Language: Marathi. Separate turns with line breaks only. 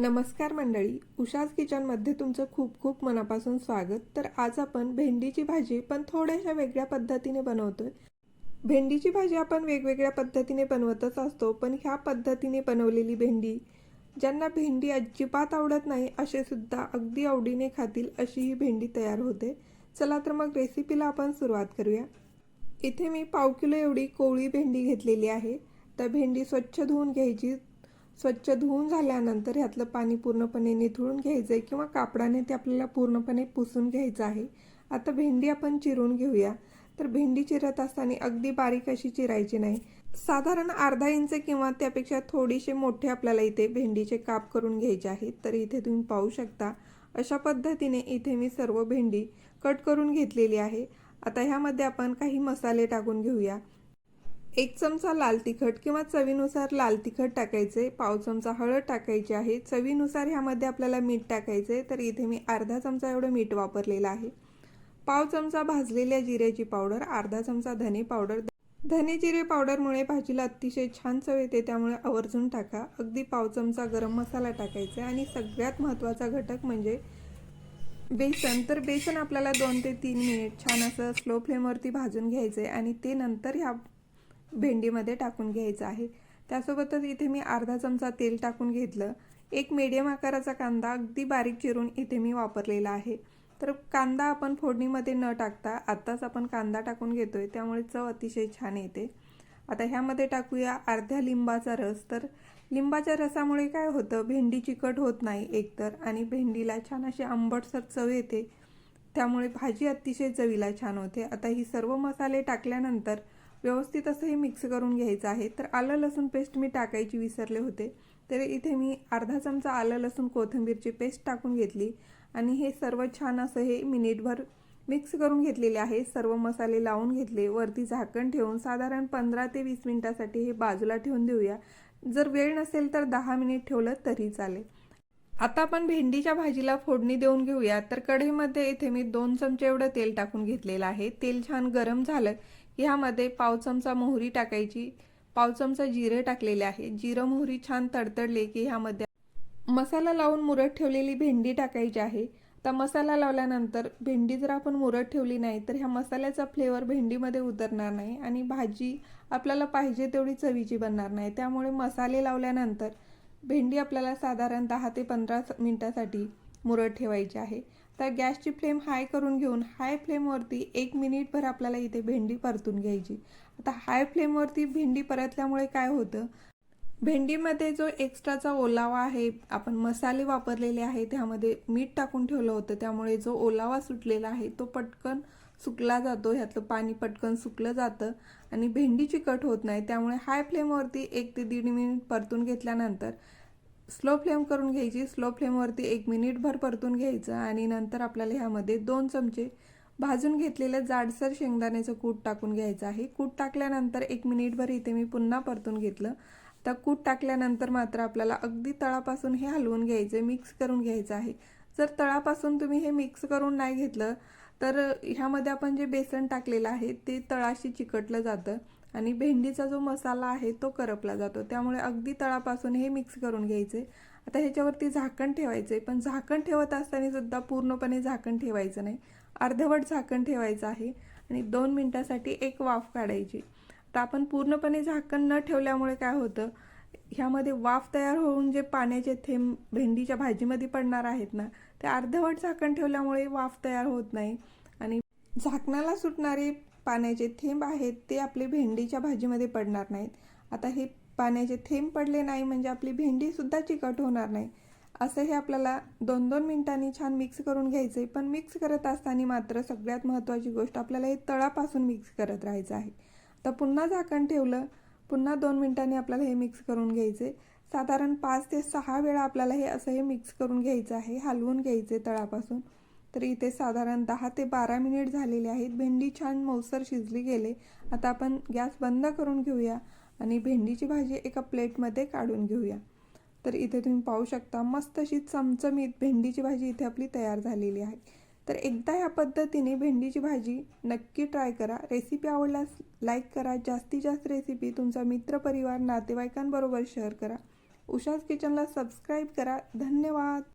नमस्कार मंडळी उषाज किचनमध्ये तुमचं खूप खूप मनापासून स्वागत. तर आज आपण भेंडीची भाजी पण थोड्याशा वेगळ्या पद्धतीने बनवतोय. भेंडीची भाजी आपण वेगवेगळ्या पद्धतीने बनवतच असतो पण ह्या पद्धतीने बनवलेली भेंडी ज्यांना भेंडी अजिबात आवडत नाही असे सुद्धा अगदी आवडीने खातील अशी ही भेंडी तयार होते. चला तर मग रेसिपीला आपण सुरुवात करूया. इथे मी पाव किलो एवढी कोवळी भेंडी घेतलेली आहे. तर भेंडी स्वच्छ धुवून घ्यायची. स्वच्छ धुवून झाल्यानंतर ह्यातलं पाणी पूर्णपणे निथळून घ्यायचं आहे किंवा कापडाने ते आपल्याला पूर्णपणे पुसून घ्यायचं आहे. आता भेंडी आपण चिरून घेऊया. तर भेंडी चिरत असताना अगदी बारीक अशी चिरायची नाही. साधारण अर्धा इंच किंवा त्यापेक्षा थोडीसे मोठे आपल्याला इथे भेंडीचे काप करून घ्यायचे आहेत. तर इथे तुम्ही पाहू शकता अशा पद्धतीने इथे मी सर्व भेंडी कट करून घेतलेली आहे. आता ह्यामध्ये आपण काही मसाले टाकून घेऊया. एक चमचा लाल तिखट किंवा चवीनुसार लाल तिखट टाकायचे पाव चमचा हळद टाकायची आहे. चवीनुसार ह्यामध्ये आपल्याला मीठ टाकायचे तर इथे मी अर्धा चमचा एवढं मीठ वापरलेलं आहे. पाव चमचा भाजलेल्या जिऱ्याची पावडर अर्धा चमचा धने पावडर. धने जिरे पावडरमुळे भाजीला अतिशय छान चव येते त्यामुळे आवर्जून टाका. अगदी पाव चमचा गरम मसाला टाकायचा आणि सगळ्यात महत्त्वाचा घटक म्हणजे बेसन. तर बेसन आपल्याला दोन ते तीन मिनिट छान असं स्लो फ्लेमवरती भाजून घ्यायचं आहे आणि ते नंतर ह्या भेंडीमध्ये टाकून घ्यायचं आहे. त्यासोबतच इथे मी अर्धा चमचा तेल टाकून घेतलं. एक मीडियम आकाराचा कांदा अगदी बारीक चिरून इथे मी वापरलेला आहे. तर कांदा आपण फोडणीमध्ये न टाकता आत्ताच आपण कांदा टाकून घेतोय त्यामुळे चव अतिशय छान येते. आता ह्यामध्ये टाकूया अर्ध्या लिंबाचा रस. तर लिंबाच्या रसामुळे काय होतं भेंडी चिकट होत नाही एकतर आणि भेंडीला छान अशी आंबटसर चव येते. त्यामुळे भाजी अतिशय चवीला छान होते. आता ही सर्व मसाले टाकल्यानंतर व्यवस्थित असं हे मिक्स करून घ्यायचं आहे. तर आलं लसूण पेस्ट मी टाकायची विसरले होते. तर इथे मी अर्धा चमचा आलं लसूण कोथिंबीरची पेस्ट टाकून घेतली. आणि हे सर्व छान असं हे मिनिटभर मिक्स करून घेतलेले आहे. सर्व मसाले लावून घेतले. वरती झाकण ठेवून साधारण पंधरा ते वीस मिनिटासाठी हे बाजूला ठेवून देऊया. जर वेळ नसेल तर दहा मिनिट ठेवलं तरी चालेल. आता आपण भेंडीच्या भाजीला फोडणी देऊन घेऊया. तर कढईमध्ये इथे मी दोन चमचे एवढं तेल टाकून घेतलेलं आहे. तेल छान गरम झालं. की ह्यामध्ये पाव चमचा मोहरी टाकायची. पाव चमचा जिरे टाकलेले आहे. जिरं मोहरी छान तडतडले की ह्यामध्ये मसाला लावून मुरत ठेवलेली भेंडी टाकायची आहे. आता मसाला लावल्यानंतर भेंडी जर आपण मुरत ठेवली नाही तर ह्या मसाल्याचा फ्लेवर भेंडीमध्ये उतरणार नाही आणि भाजी आपल्याला पाहिजे तेवढी चवीची बनणार नाही. त्यामुळे मसाले लावल्यानंतर भेंडी आपल्याला साधारण दहा ते पंधरा मिनटासाठी मुरत ठेवायची आहे. तर गॅसची फ्लेम हाय करून घेऊन हाय फ्लेमवरती एक मिनिटभर आपल्याला इथे भेंडी परतून घ्यायची. आता हाय फ्लेमवरती भेंडी परतल्यामुळे काय होतं? भेंडीमध्ये जो एक्स्ट्राचा ओलावा आहे आपण मसाले वापरलेले आहे त्यामध्ये मीठ टाकून ठेवलं होतं त्यामुळे जो ओलावा सुटलेला आहे तो पटकन सुकला जातो ह्यातलं पाणी पटकन सुकलं जातं आणि भेंडी चिकट होत नाही. त्यामुळे हाय फ्लेमवरती एक ते दीड मिनिट परतून घेतल्यानंतर स्लो फ्लेम करून घ्यायची. स्लो फ्लेमवरती एक मिनिटभर परतून घ्यायचं आणि नंतर आपल्याला ह्यामध्ये दोन चमचे भाजून घेतलेलं जाडसर शेंगदाण्याचं कूट टाकून घ्यायचं आहे. कूट टाकल्यानंतर एक मिनिटभर इथे मी पुन्हा परतून घेतलं. तर कूट टाकल्यानंतर मात्र आपल्याला अगदी तळापासून हे हलवून घ्यायचं मिक्स करून घ्यायचं आहे. जर तळापासून तुम्ही हे मिक्स करून नाही घेतलं तर ह्यामध्ये आपण जे बेसन टाकलेलं आहे ते तळाशी चिकटलं जातं आणि भेंडीचा जो मसाला आहे तो करपला जातो. त्यामुळे अगदी तळापासून हे मिक्स करून घ्यायचे. आता ह्याच्यावरती झाकण ठेवायचे पण झाकण ठेवत असताना सुद्धा पूर्णपणे झाकण ठेवायचं नाही. अर्धवट झाकण ठेवायचं आहे आणि दोन मिनटासाठी एक वाफ काढायची. तर आपण पूर्णपणे झाकण न ठेवल्यामुळे काय होतं ह्यामध्ये वाफ तयार होऊन जे पाण्याचे थेंब भेंडीच्या भाजीमध्ये पडणार आहेत ना ते अर्धवट झाकण ठेवल्यामुळे वाफ तयार होत नाही. आणि झाकणाला सुटणारे पाण्याचे थेंब आहेत ते आपले भेंडीच्या भाजीमध्ये पडणार नाहीत. आता हे पाण्याचे थेंब पडले नाही म्हणजे आपली भेंडीसुद्धा चिकट होणार नाही. असं हे आपल्याला दोन दोन मिनिटांनी छान मिक्स करून घ्यायचं आहे पण मिक्स करत असताना मात्र सगळ्यात महत्त्वाची गोष्ट आपल्याला हे तळापासून मिक्स करत राहायचं आहे. तर पुन्हा झाकण ठेवलं पुन्हा दोन मिनिटांनी आपल्याला हे मिक्स करून घ्यायचे साधारण पाच ते सहा वेळा आपल्याला हे असं हे मिक्स करून घ्यायचं आहे हलवून घ्यायचे तळापासून. तर इथे साधारण दहा ते बारा मिनिट झालेले आहेत. भेंडी छान मौसर शिजली गेले. आता आपण गॅस बंद करून घेऊया आणि भेंडीची भाजी एका प्लेटमध्ये काढून घेऊया. तर इथे तुम्ही पाहू शकता मस्त अशी चमचमीत भेंडीची भाजी इथे आपली तयार झालेली आहे. तर एकदा ह्या पद्धतीने भेंडीची भाजी नक्की ट्राय करा. रेसिपी आवडल्यास लाईक करा. जास्तीत जास्त रेसिपी तुमचा मित्रपरिवार नातेवाईकांबरोबर शेअर करा. उषाज किचनला सबस्क्राईब करा. धन्यवाद.